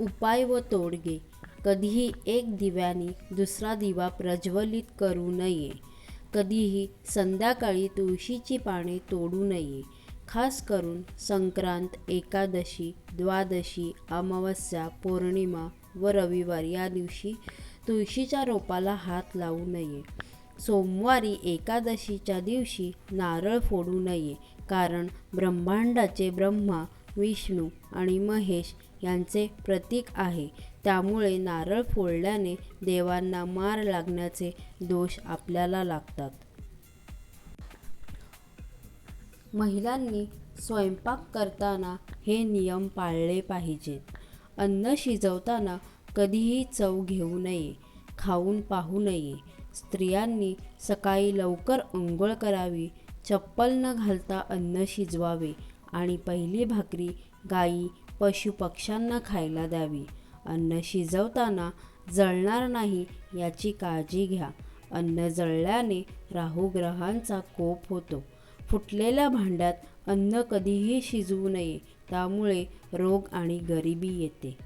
उपाय व तोडगे. कधीही एक दिव्याने दुसरा दिवा प्रज्वलित करू नये. कधीही संध्याकाळी तुळशीची पाने तोडू नये. खास करून संक्रांत एकादशी द्वादशी अमावस्या पौर्णिमा व रविवार या दिवशी तुळशीच्या रोपाला हात लावू नये. सोमवारी एकादशीच्या दिवशी नारळ फोडू नये. कारण ब्रह्मांडाचे ब्रह्मा विष्णू आणि महेश यांचे प्रतीक आहे. त्यामुळे नारळ फोडल्याने देवांना मार लागण्याचे दोष आपल्याला लागतात. महिलांनी स्वयंपाक करताना हे नियम पाळले पाहिजेत. अन्न शिजवताना कधीही चव घेऊ नये खाऊन पाहू नये. स्त्रियांनी सकाळी लवकर अंघोळ करावी चप्पल न घालता अन्न शिजवावे आणि पहिली भाकरी गाई पशुपक्ष्यांना खायला द्यावी. अन्न शिजवताना जळणार नाही याची काळजी घ्या. अन्न जळल्याने राहुग्रहांचा कोप होतो. फुटलेल्या भांड्यात अन्न कधीही शिजवू नये. त्यामुळे रोग आणि गरिबी येते.